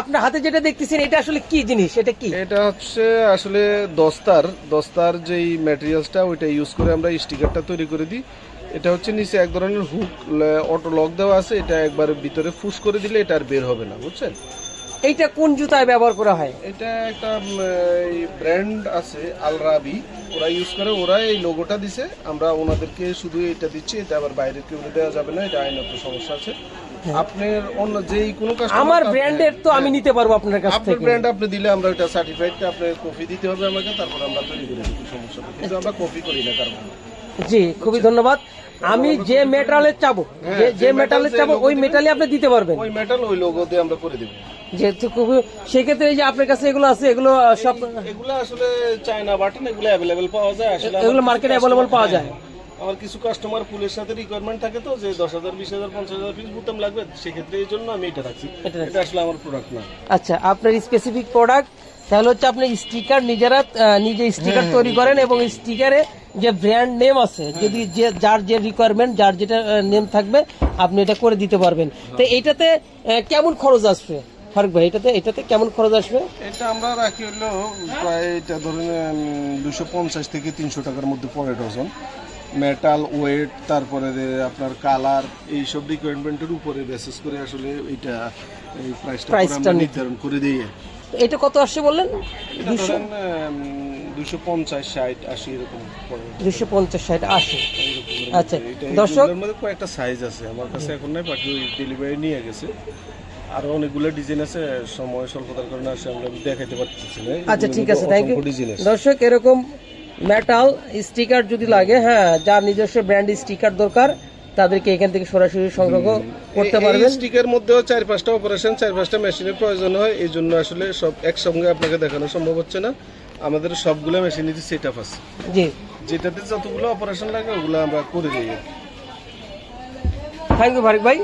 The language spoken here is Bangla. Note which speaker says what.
Speaker 1: আপনার হাতে যেটা দেখতেছেন, এটা আসলে কি জিনিস? এটা কি?
Speaker 2: এটা হচ্ছে আসলে দস্তার। দস্তার যেই ম্যাটেরিয়ালসটা ওইটা ইউজ করে আমরা স্টিকারটা তৈরি করে দিই। এটা হচ্ছে নিচে এক ধরনের হুক অটো লক দেওয়া আছে। এটা একবার ভিতরে ফুস করে দিলে এটা আর বের হবে না, বুঝছেন?
Speaker 1: এইটা কোন জুতায় ব্যবহার করা হয়?
Speaker 2: এটা একটা ব্র্যান্ড আছে আলরাবি ওরা ইউজ করে ওরা এই লোগোটা দিছে। আমরা ওনাদেরকে শুধু এটা দিচ্ছি এটা আবার বাইরে কেউ দেওয়া যাবে না এটা আইনত সমস্যা আছে। আপনার অন্য যেই কোনো
Speaker 1: হ্যাঁ। আমার ব্র্যান্ডের তো আমি নিতে পারব আপনার কাছ
Speaker 2: আপনার
Speaker 1: থেকে।
Speaker 2: ব্র্যান্ড আপনি দিলে আমরা ওটা সার্টিফাইড আপনি কপি দিতে হবে আমাকে তারপর আমরা তৈরি করে দিই সমস্যা কিন্তু আমরা কপি করি না কারণ
Speaker 1: জি খুবই ধন্যবাদ। আমি যে মেটালের চাবো
Speaker 2: হ্যাঁ,
Speaker 1: যে মেটালের চাবো ওই মেটালে আপনি দিতে পারবেন।
Speaker 2: ওই মেটাল ওই লোগো দিয়ে আমরা করে দেবো।
Speaker 1: যেহেতু খুবই সেক্ষেত্রে এই যে আপনার কাছে এগুলো আছে এগুলো সব
Speaker 2: এগুলো আসলে চায়না বাটন এগুলো অ্যাভেলেবেল পাওয়া যায় আসলে
Speaker 1: এগুলো মার্কেটে অ্যাভেলেবল পাওয়া যায়।
Speaker 2: হ্যাঁ, আমার কিছু কাস্টমার ফুলের সাথে রিকোয়ারমেন্ট থাকে তো যে দশ হাজার বিশ হাজার পঞ্চাশ হাজার পিস বুতাম লাগবে সেক্ষেত্রে এই জন্য আমি এটা রাখছি।
Speaker 1: এটা
Speaker 2: আসলে আমার প্রোডাক্ট না।
Speaker 1: আচ্ছা আপনার স্পেসিফিক প্রোডাক্ট তাহলে হচ্ছে আপনি স্টিকার নিজেরা নিজে স্টিকার
Speaker 2: হ্যাঁ,
Speaker 1: তৈরি করেন এবং স্টিকারে যে ব্র্যান্ড নেম আছে যদি যে যার যে রিকোয়ারমেন্ট যার যেটা নেম থাকবে আপনি এটা করে দিতে পারবেন। তো এইটাতে কেমন খরচ আসবে? ফারুক ভাই এটাতে এটাতে কেমন খরচ আসবে?
Speaker 2: এটা আমরা রাখি হলো প্রায় এটা ধরেন দুশো পঞ্চাশ থেকে তিনশো টাকার মধ্যে পড়ে ডজন। মেটাল ওয়েট তারপরে আপনার কালার এইসব রিকোয়ারমেন্টের উপরে বেসিস করে আসলে এটা এই প্রাইসটা নির্ধারণ করে
Speaker 1: দিয়ে। এটা কত আসছে বললেন?
Speaker 2: ধরেন দুশো পঞ্চাশ ষাট আশি এরকম পড়ে।
Speaker 1: দুশো পঞ্চাশ ষাট আশি। আচ্ছা দর্শক
Speaker 2: মধ্যে কয়েকটা সাইজ আছে। আমার কাছে এখন নাই বাকি ওই ডেলিভারি নিয়ে গেছে। আরও অনেকগুলো ডিজাইন আছে সময় স্বল্পতার কারণে আমরা দেখাইতে পারতেছি না।
Speaker 1: আচ্ছা ঠিক আছে থ্যাংক ইউ দর্শক এরকম মেটাল স্টিকার যদি লাগে হ্যাঁ যার নিজস্ব ব্র্যান্ড স্টিকার দরকার তাদেরকে এখান থেকে সরাসরি সংগ্রহ করতে পারবেন।
Speaker 2: স্টিকের মধ্যেও চার পাঁচটা অপারেশন চার পাঁচটা মেশিনের প্রয়োজন হয়। এই জন্য আসলে সব একসঙ্গে আপনাকে দেখানো সম্ভব হচ্ছে না। আমাদের সবগুলো মেশিনেরই সেট আপ আছে।
Speaker 1: জি।
Speaker 2: যেটাতে যতগুলো অপারেশন লাগে ওগুলো আমরা করে দিই।
Speaker 1: থ্যাংক ইউ ভারিক ভাই।